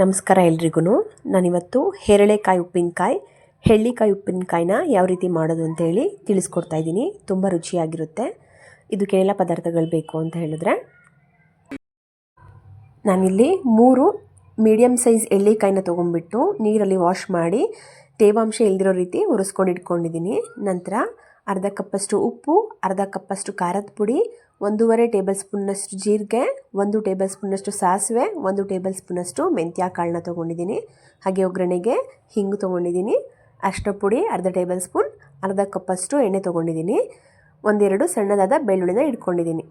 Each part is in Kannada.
ನಮಸ್ಕಾರ ಎಲ್ರಿಗೂ ನಾನಿವತ್ತು ಹೇರಳೆಕಾಯಿ ಉಪ್ಪಿನಕಾಯಿ, ಹೆಳ್ಳಿಕಾಯಿ ಉಪ್ಪಿನಕಾಯಿನ ಯಾವ ರೀತಿ ಮಾಡೋದು ಅಂತೇಳಿ ತಿಳಿಸ್ಕೊಡ್ತಾ ಇದ್ದೀನಿ. ತುಂಬ ರುಚಿಯಾಗಿರುತ್ತೆ. ಇದಕ್ಕೆಲ್ಲ ಪದಾರ್ಥಗಳು ಬೇಕು ಅಂತ ಹೇಳಿದ್ರೆ. ನಾನಿಲ್ಲಿ ಮೂರು ಮೀಡಿಯಮ್ ಸೈಜ್ ಎಳ್ಳಿಕಾಯಿನ ತೊಗೊಂಡ್ಬಿಟ್ಟು ನೀರಲ್ಲಿ ವಾಶ್ ಮಾಡಿ ತೇವಾಂಶ ಇಲ್ದಿರೋ ರೀತಿ ಉರಿಸ್ಕೊಂಡು ಇಟ್ಕೊಂಡಿದ್ದೀನಿ. ನಂತರ ಅರ್ಧ ಕಪ್ಪಷ್ಟು ಉಪ್ಪು, ಅರ್ಧ ಕಪ್ಪಷ್ಟು ಖಾರದ ಪುಡಿ ಒಂದೂವರೆ ಟೇಬಲ್ ಸ್ಪೂನ್ನಷ್ಟು ಜೀರಿಗೆ, ಒಂದು ಟೇಬಲ್ ಸ್ಪೂನಷ್ಟು ಸಾಸಿವೆ, ಒಂದು ಟೇಬಲ್ ಸ್ಪೂನಷ್ಟು ಮೆಂತ್ಯ ಕಾಳನ್ನ ತೊಗೊಂಡಿದ್ದೀನಿ. ಹಾಗೆ ಒಗ್ಗರಣೆಗೆ ಹಿಂಗು ತೊಗೊಂಡಿದ್ದೀನಿ. ಅಷ್ಟ ಪುಡಿ ಅರ್ಧ ಟೇಬಲ್ ಸ್ಪೂನ್ ಅರ್ಧ ಕಪ್ಪಷ್ಟು ಎಣ್ಣೆ ತೊಗೊಂಡಿದ್ದೀನಿ. ಒಂದೆರಡು ಸಣ್ಣದಾದ ಬೆಳ್ಳುಳ್ಳಿನ ಇಟ್ಕೊಂಡಿದ್ದೀನಿ.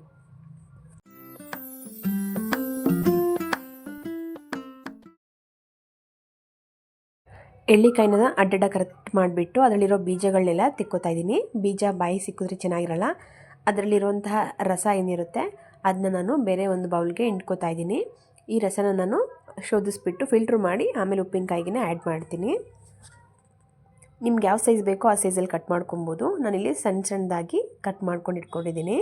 ಎಳ್ಳಿಕಾಯಿನ ಅಡ್ಡಡ್ಡ ಕರೆಕ್ಟ್ ಮಾಡಿಬಿಟ್ಟು ಅದರಲ್ಲಿರೋ ಬೀಜಗಳನ್ನೆಲ್ಲ ತಿಕ್ಕೋತಾ ಇದ್ದೀನಿ. ಬೀಜ ಬಾಯಿ ಸಿಕ್ಕಿದ್ರೆ ಚೆನ್ನಾಗಿರಲ್ಲ. ಅದರಲ್ಲಿರುವಂತಹ ರಸ ಏನಿರುತ್ತೆ ಅದನ್ನ ನಾನು ಬೇರೆ ಒಂದು ಬೌಲ್ಗೆ ಇಂಟ್ಕೋತಾ ಇದ್ದೀನಿ. ಈ ರಸನ ನಾನು ಶೋಧಿಸ್ಬಿಟ್ಟು ಫಿಲ್ಟ್ರ್ ಮಾಡಿ ಆಮೇಲೆ ಉಪ್ಪಿನಕಾಯಿಗೆ ಆ್ಯಡ್ ಮಾಡ್ತೀನಿ. ನಿಮ್ಗೆ ಯಾವ ಸೈಜ್ ಬೇಕೋ ಆ ಸೈಜಲ್ಲಿ ಕಟ್ ಮಾಡ್ಕೊಬೋದು. ನಾನಿಲ್ಲಿ ಸಣ್ಣ ಸಣ್ಣದಾಗಿ ಕಟ್ ಮಾಡ್ಕೊಂಡು ಇಟ್ಕೊಂಡಿದ್ದೀನಿ.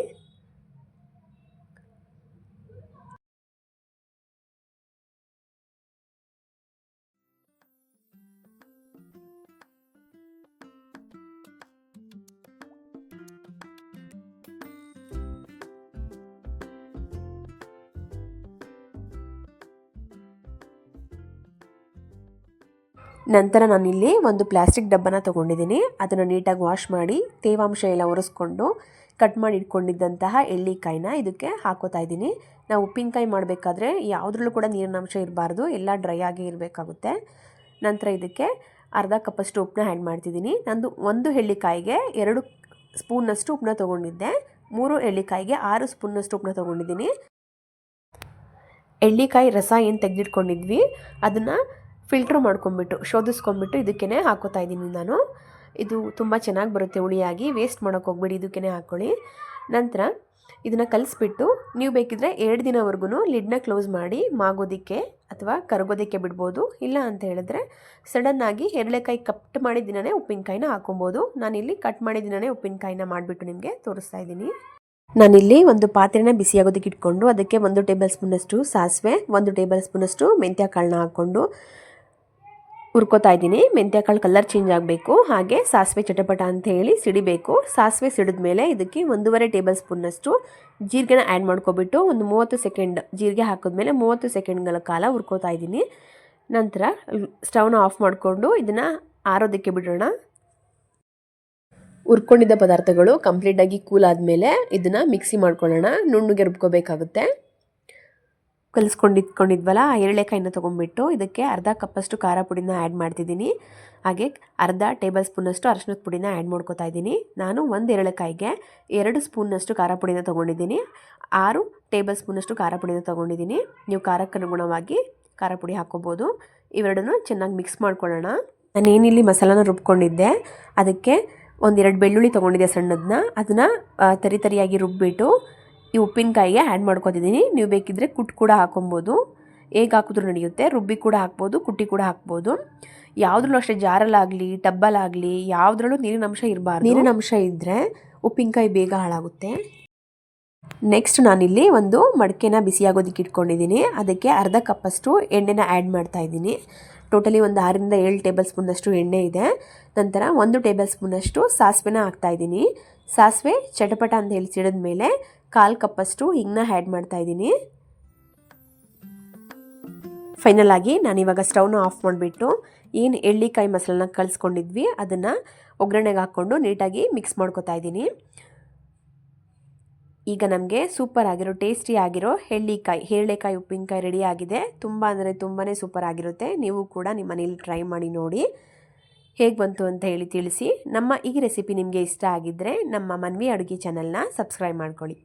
ನಂತರ ನಾನಿಲ್ಲಿ ಒಂದು ಪ್ಲಾಸ್ಟಿಕ್ ಡಬ್ಬನ ತೊಗೊಂಡಿದ್ದೀನಿ. ಅದನ್ನು ನೀಟಾಗಿ ವಾಶ್ ಮಾಡಿ ತೇವಾಂಶ ಎಲ್ಲ ಒರೆಸ್ಕೊಂಡು ಕಟ್ ಮಾಡಿ ಇಟ್ಕೊಂಡಿದ್ದಂತಹ ಎಳ್ಳಿಕಾಯಿನ ಇದಕ್ಕೆ ಹಾಕೋತಾ ಇದ್ದೀನಿ. ನಾವು ಉಪ್ಪಿನಕಾಯಿ ಮಾಡಬೇಕಾದ್ರೆ ಯಾವುದ್ರಲ್ಲೂ ಕೂಡ ನೀರಿನ ಅಂಶ ಇರಬಾರ್ದು. ಎಲ್ಲ ಡ್ರೈ ಆಗಿ ಇರಬೇಕಾಗುತ್ತೆ. ನಂತರ ಇದಕ್ಕೆ ಅರ್ಧ ಕಪ್ಪಷ್ಟು ಉಪ್ಪನ್ನ ಆ್ಯಡ್ ಮಾಡ್ತಿದ್ದೀನಿ. ನಂದು ಒಂದು ಎಳ್ಳಿಕಾಯಿಗೆ ಎರಡು ಸ್ಪೂನ್ನಷ್ಟು ಉಪ್ಪನ್ನ ತೊಗೊಂಡಿದ್ದೆ. ಮೂರು ಎಳ್ಳಿಕಾಯಿಗೆ ಆರು ಸ್ಪೂನ್ನಷ್ಟು ಉಪ್ಪನ್ನ ತೊಗೊಂಡಿದ್ದೀನಿ. ಎಳ್ಳಿಕಾಯಿ ರಸ ಏನು ತೆಗೆದಿಟ್ಕೊಂಡಿದ್ವಿ, ಅದನ್ನು ಫಿಲ್ಟ್ರ್ ಮಾಡ್ಕೊಂಬಿಟ್ಟು, ಶೋಧಿಸ್ಕೊಂಬಿಟ್ಟು ಇದಕ್ಕೇ ಹಾಕೋತಾ ಇದ್ದೀನಿ ನಾನು. ಇದು ತುಂಬ ಚೆನ್ನಾಗಿ ಬರುತ್ತೆ ಹುಳಿಯಾಗಿ. ವೇಸ್ಟ್ ಮಾಡೋಕ್ಕೆ ಹೋಗ್ಬೇಡಿ ಇದಕ್ಕೇ ಹಾಕ್ಕೊಳ್ಳಿ ನಂತರ ಇದನ್ನು ಕಲಿಸ್ಬಿಟ್ಟು, ನೀವು ಬೇಕಿದ್ರೆ ಎರಡು ದಿನವರೆಗೂ ಲಿಡ್ನ ಕ್ಲೋಸ್ ಮಾಡಿ, ಮಾಗೋದಕ್ಕೆ ಅಥವಾ ಕರಗೋದಕ್ಕೆ ಬಿಡ್ಬೋದು. ಇಲ್ಲ ಅಂತ ಹೇಳಿದ್ರೆ ಸಡನ್ನಾಗಿ ಎರಳೆಕಾಯಿ ಕಟ್ ಮಾಡಿದ ದಿನವೇ ಉಪ್ಪಿನಕಾಯಿನ ಹಾಕೊಬೋದು ನಾನಿಲ್ಲಿ ಕಟ್ ಮಾಡಿದ ದಿನವೇ ಉಪ್ಪಿನಕಾಯಿನ ಮಾಡಿಬಿಟ್ಟು ನಿಮಗೆ ತೋರಿಸ್ತಾ ಇದ್ದೀನಿ. ನಾನಿಲ್ಲಿ ಒಂದು ಪಾತ್ರೆನ ಬಿಸಿಯಾಗೋದಕ್ಕೆ ಇಟ್ಕೊಂಡು, ಅದಕ್ಕೆ ಒಂದು ಟೇಬಲ್ ಸ್ಪೂನಷ್ಟು ಸಾಸಿವೆ, ಒಂದು ಟೇಬಲ್ ಸ್ಪೂನಷ್ಟು ಮೆಂತ್ಯ ಕಾಳನ್ನ ಹಾಕ್ಕೊಂಡು ಹುರ್ಕೋತಾ ಇದ್ದೀನಿ. ಮೆಂತ್ಯಕಾಳು ಕಲರ್ ಚೇಂಜ್ ಆಗಬೇಕು. ಹಾಗೆ ಸಾಸಿವೆ ಚಟಪಟ ಅಂತ ಹೇಳಿ ಸಿಡಿಬೇಕು. ಸಾಸಿವೆ ಸಿಡಿದ ಮೇಲೆ ಇದಕ್ಕೆ ಒಂದೂವರೆ ಟೇಬಲ್ ಸ್ಪೂನ್ನಷ್ಟು ಜೀರಿಗೆನ ಆ್ಯಡ್ ಮಾಡ್ಕೊಬಿಟ್ಟು ಒಂದು ಮೂವತ್ತು ಸೆಕೆಂಡ್ ಜೀರಿಗೆ ಹಾಕಿದ್ಮೇಲೆ ಮೂವತ್ತು ಸೆಕೆಂಡ್ಗಳ ಕಾಲ ಹುರ್ಕೋತಾ ಇದ್ದೀನಿ. ನಂತರ ಸ್ಟವ್ನ ಆಫ್ ಮಾಡಿಕೊಂಡು ಇದನ್ನು ಆರೋದಕ್ಕೆ ಬಿಡೋಣ. ಹುರ್ಕೊಂಡಿದ್ದ ಪದಾರ್ಥಗಳು ಕಂಪ್ಲೀಟಾಗಿ ಕೂಲ್ ಆದಮೇಲೆ ಇದನ್ನು ಮಿಕ್ಸಿ ಮಾಡ್ಕೊಳ್ಳೋಣ. ನುಣ್ಣಗೆ ರುಬ್ಕೋಬೇಕಾಗುತ್ತೆ. ಕಲಿಸ್ಕೊಂಡು ಇಟ್ಕೊಂಡಿದ್ವಲ್ಲ ಆ ಎರಳೆಕಾಯಿನ ತೊಗೊಂಡ್ಬಿಟ್ಟು ಇದಕ್ಕೆ ಅರ್ಧ ಕಪ್ಪಷ್ಟು ಖಾರ ಪುಡಿನ ಆ್ಯಡ್ ಮಾಡ್ತಿದ್ದೀನಿ. ಹಾಗೆ ಅರ್ಧ ಟೇಬಲ್ ಸ್ಪೂನಷ್ಟು ಅರಶಿನದ ಪುಡಿನ ಆ್ಯಡ್ ಮಾಡ್ಕೊತಾ ಇದ್ದೀನಿ. ನಾನು ಒಂದು ಎರಳೆಕಾಯಿಗೆ ಎರಡು ಸ್ಪೂನ್ನಷ್ಟು ಖಾರ ಪುಡಿನ ತೊಗೊಂಡಿದ್ದೀನಿ. ಆರು ಟೇಬಲ್ ಸ್ಪೂನಷ್ಟು ಖಾರ ಪುಡಿನ ತೊಗೊಂಡಿದ್ದೀನಿ. ನೀವು ಖಾರಕ್ಕೆ ಅನುಗುಣವಾಗಿ ಖಾರ ಪುಡಿ ಹಾಕ್ಕೋಬೋದು. ಇವೆರಡನ್ನು ಚೆನ್ನಾಗಿ ಮಿಕ್ಸ್ ಮಾಡ್ಕೊಳ್ಳೋಣ. ನಾನೇನಿಲ್ಲಿ ಮಸಾಲಾನ ರುಬ್ಕೊಂಡಿದ್ದೆ, ಅದಕ್ಕೆ ಒಂದೆರಡು ಬೆಳ್ಳುಳ್ಳಿ ತೊಗೊಂಡಿದ್ದೆ ಸಣ್ಣದನ್ನ ಅದನ್ನು ತರಿ ತರಿಯಾಗಿ ರುಬ್ಬಿಟ್ಟು ಈ ಉಪ್ಪಿನಕಾಯಿಗೆ ಆ್ಯಡ್ ಮಾಡ್ಕೊತಿದ್ದೀನಿ ನೀವು ಬೇಕಿದ್ದರೆ ಕುಟ್ಟು ಕೂಡ ಹಾಕೊಬೋದು. ಹೇಗೆ ಹಾಕಿದ್ರು ನಡೆಯುತ್ತೆ. ರುಬ್ಬಿ ಕೂಡ ಹಾಕ್ಬೋದು ಕುಟ್ಟಿ ಕೂಡ ಹಾಕ್ಬೋದು. ಯಾವುದ್ರಲ್ಲೂ ಅಷ್ಟೇ ಜಾರಲ್ಲಾಗಲಿ ಟಬ್ಬಲ್ಲಾಗಲಿ ಯಾವುದ್ರಲ್ಲೂ ನೀರಿನ ಅಂಶ ಇರಬಾರ್ದು. ನೀರಿನ ಅಂಶ ಇದ್ದರೆ ಉಪ್ಪಿನಕಾಯಿ ಬೇಗ ಹಾಳಾಗುತ್ತೆ. ನೆಕ್ಸ್ಟ್ ನಾನಿಲ್ಲಿ ಒಂದು ಮಡಕೆನ ಬಿಸಿಯಾಗೋದಕ್ಕೆ ಇಟ್ಕೊಂಡಿದ್ದೀನಿ ಅದಕ್ಕೆ ಅರ್ಧ ಕಪ್ಪಷ್ಟು ಎಣ್ಣೆನ ಆ್ಯಡ್ ಮಾಡ್ತಾ ಇದ್ದೀನಿ. ಟೋಟಲಿ ಒಂದು ಆರರಿಂದ ಏಳು ಟೇಬಲ್ ಸ್ಪೂನಷ್ಟು ಎಣ್ಣೆ ಇದೆ. ನಂತರ ಒಂದು ಟೇಬಲ್ ಸ್ಪೂನಷ್ಟು ಸಾಸಿವೆನ ಹಾಕ್ತಾಯಿದ್ದೀನಿ ಸಾಸಿವೆ ಚಟಪಟ ಅಂತ ಹೇಳಿ ಸಿಡಿದ ಮೇಲೆ ಕಾಲು ಕಪ್ಪಷ್ಟು ಹಿಂಗನ್ನ ಆ್ಯಡ್ ಮಾಡ್ತಾ ಇದ್ದೀನಿ. ಫೈನಲ್ ಆಗಿ ನಾನಿವಾಗ ಸ್ಟವ್ನ ಆಫ್ ಮಾಡಿಬಿಟ್ಟು ಏನು ಎಳ್ಳಿಕಾಯಿ ಮಸಾಲನ ಕಲಿಸ್ಕೊಂಡಿದ್ವಿ ಅದನ್ನು ಒಗ್ಗರಣೆಗೆ ಹಾಕ್ಕೊಂಡು ನೀಟಾಗಿ ಮಿಕ್ಸ್ ಮಾಡ್ಕೊತಾ ಇದ್ದೀನಿ. ಈಗ ನಮಗೆ ಸೂಪರ್ ಆಗಿರೋ ಟೇಸ್ಟಿ ಆಗಿರೋ ಎಳ್ಳಿಕಾಯಿ ಹೇಳೆಕಾಯಿ ಉಪ್ಪಿನಕಾಯಿ ರೆಡಿ ಆಗಿದೆ. ತುಂಬ ಅಂದರೆ ತುಂಬಾ ಸೂಪರ್ ಆಗಿರುತ್ತೆ. ನೀವು ಕೂಡ ನಿಮ್ಮ ಮನೇಲಿ ಟ್ರೈ ಮಾಡಿ ನೋಡಿ. ಹೇಗೆ ಬಂತು ಅಂತ ಹೇಳಿ ತಿಳಿಸಿ. ನಮ್ಮ ಈ ರೆಸಿಪಿ ನಿಮಗೆ ಇಷ್ಟ ಆಗಿದ್ದರೆ ನಮ್ಮ ಮನ್ವಿ ಅಡುಗೆ ಚಾನಲ್ನ ಸಬ್ಸ್ಕ್ರೈಬ್ ಮಾಡ್ಕೊಳ್ಳಿ.